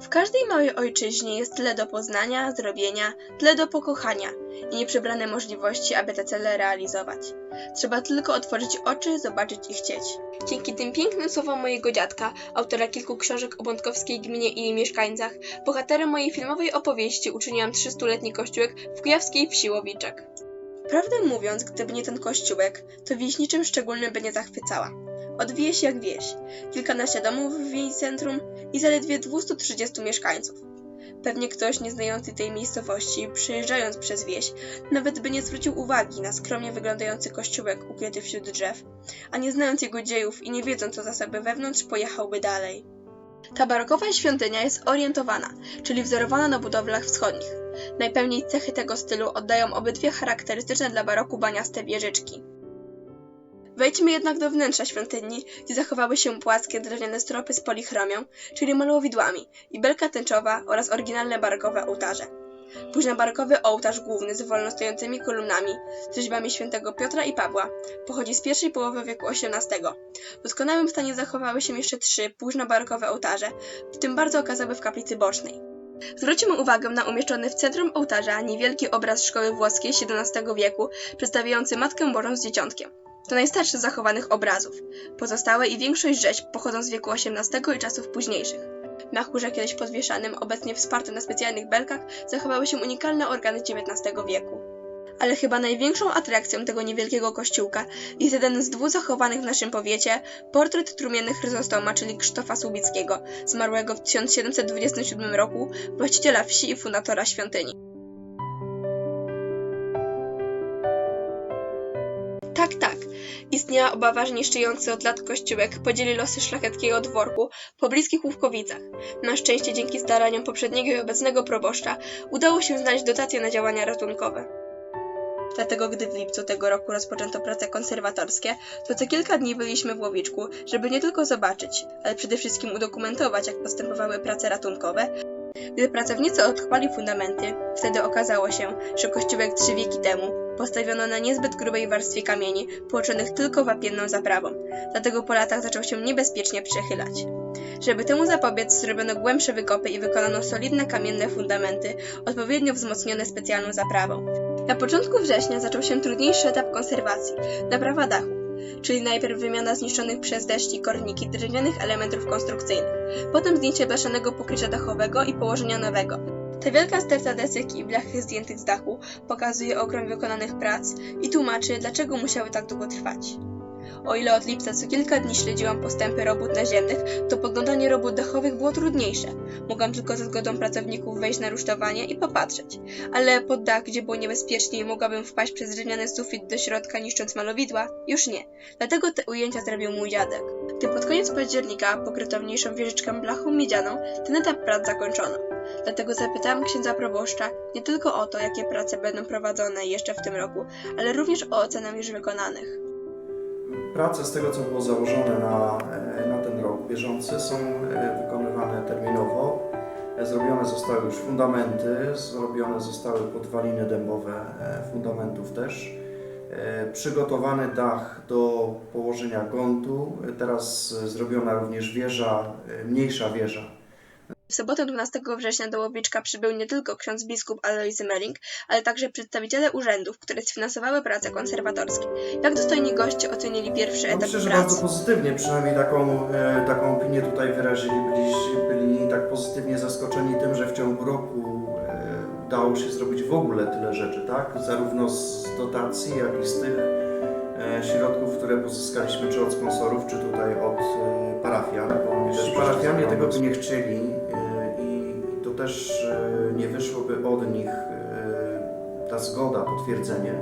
W każdej małej ojczyźnie jest tyle do poznania, zrobienia, tyle do pokochania i nieprzebrane możliwości, aby te cele realizować. Trzeba tylko otworzyć oczy, zobaczyć i chcieć. Dzięki tym pięknym słowom mojego dziadka, autora kilku książek o bątkowskiej gminie i jej mieszkańcach, bohaterem mojej filmowej opowieści uczyniłam 300-letni kościółek w kujawskiej wsi Łowiczek. Prawdę mówiąc, gdyby nie ten kościółek, to wieś niczym szczególnym by nie zachwycała. Od wieś jak wieś, kilkanaście domów w jej centrum i zaledwie 230 mieszkańców. Pewnie ktoś nieznający tej miejscowości, przejeżdżając przez wieś, nawet by nie zwrócił uwagi na skromnie wyglądający kościółek ukryty wśród drzew, a nie znając jego dziejów i nie wiedząc co zasoby wewnątrz, pojechałby dalej. Ta barokowa świątynia jest orientowana, czyli wzorowana na budowlach wschodnich. Najpełniej cechy tego stylu oddają obydwie charakterystyczne dla baroku baniaste wieżyczki. Wejdźmy jednak do wnętrza świątyni, gdzie zachowały się płaskie drewniane stropy z polichromią, czyli malowidłami, i belka tęczowa oraz oryginalne barokowe ołtarze. Późnobarokowy ołtarz główny z wolno stojącymi kolumnami, z rzeźbami świętego Piotra i Pawła, pochodzi z pierwszej połowy wieku XVIII. W doskonałym stanie zachowały się jeszcze trzy późnobarokowe ołtarze, w tym bardzo okazały w kaplicy bocznej. Zwróćmy uwagę na umieszczony w centrum ołtarza niewielki obraz szkoły włoskiej XVII wieku, przedstawiający Matkę Bożą z Dzieciątkiem. To najstarszy z zachowanych obrazów. Pozostałe i większość rzeźb pochodzą z wieku XVIII i czasów późniejszych. Na chórze kiedyś podwieszanym, obecnie wspartym na specjalnych belkach, zachowały się unikalne organy XIX wieku. Ale chyba największą atrakcją tego niewielkiego kościółka jest jeden z dwóch zachowanych w naszym powiecie portret trumienny Chryzostoma, czyli Krzysztofa Słubickiego, zmarłego w 1727 roku, właściciela wsi i fundatora świątyni. Tak, tak. Istniała obawa, że niszczyjący od lat kościółek podzieli losy szlacheckiego dworku po bliskich Łówkowicach. Na szczęście dzięki staraniom poprzedniego i obecnego proboszcza udało się znaleźć dotacje na działania ratunkowe. Dlatego gdy w lipcu tego roku rozpoczęto prace konserwatorskie, to co kilka dni byliśmy w Łowiczku, żeby nie tylko zobaczyć, ale przede wszystkim udokumentować, jak postępowały prace ratunkowe. Gdy pracownicy odchwali fundamenty, wtedy okazało się, że kościółek trzy wieki temu postawiono na niezbyt grubej warstwie kamieni, połączonych tylko wapienną zaprawą, dlatego po latach zaczął się niebezpiecznie przechylać. Żeby temu zapobiec, zrobiono głębsze wykopy i wykonano solidne kamienne fundamenty, odpowiednio wzmocnione specjalną zaprawą. Na początku września zaczął się trudniejszy etap konserwacji naprawa dachu, czyli najpierw wymiana zniszczonych przez deszcz i korniki drewnianych elementów konstrukcyjnych, potem zdjęcie blaszanego pokrycia dachowego i położenia nowego. Ta wielka sterta desek i blachy zdjętych z dachu pokazuje ogrom wykonanych prac i tłumaczy, dlaczego musiały tak długo trwać. O ile od lipca co kilka dni śledziłam postępy robót naziemnych, to poglądanie robót dachowych było trudniejsze. Mogłam tylko za zgodą pracowników wejść na rusztowanie i popatrzeć. Ale pod dach, gdzie było niebezpiecznie i mogłabym wpaść przez drewniany sufit do środka niszcząc malowidła, już nie. Dlatego te ujęcia zrobił mój dziadek. Gdy pod koniec października pokryto mniejszą wieżyczkę blachą miedzianą, ten etap prac zakończono. Dlatego zapytałam księdza proboszcza nie tylko o to, jakie prace będą prowadzone jeszcze w tym roku, ale również o ocenę już wykonanych. Prace z tego, co było założone na, e, na ten rok bieżący, są e, wykonywane terminowo. E, Zrobione zostały już fundamenty, zrobione zostały podwaliny dębowe fundamentów też. Przygotowany dach do położenia gontu. Teraz zrobiona również wieża, mniejsza wieża. W sobotę 12 września do Łowiczka przybył nie tylko ksiądz biskup Aloisy Melling, ale także przedstawiciele urzędów, które sfinansowały prace konserwatorskie. Jak dostojni goście ocenili pierwszy No etap myślę, że bardzo pozytywnie, przynajmniej taką, e, taką opinię tutaj wyrazili. Byli, byli tak pozytywnie zaskoczeni tym, że w ciągu roku e, udało się zrobić w ogóle tyle rzeczy, tak? Zarówno z dotacji, jak i z tych e, środków, które pozyskaliśmy czy od sponsorów, czy tutaj od e, parafian. Bo też parafianie tego by nie chcieli e, też e, nie wyszłoby od nich e, ta zgoda, potwierdzenie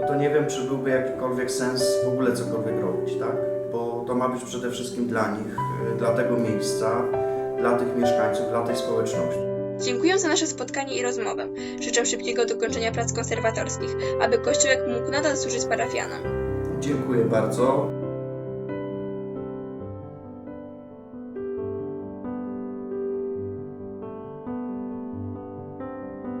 no to nie wiem, czy byłby jakikolwiek sens w ogóle cokolwiek robić, tak? Bo to ma być przede wszystkim dla nich, y, dla tego miejsca, dla tych mieszkańców, dla tej społeczności. Dziękuję za nasze spotkanie i rozmowę. Życzę szybkiego dokończenia prac konserwatorskich, aby kościółek mógł nadal służyć parafianom. Dziękuję bardzo.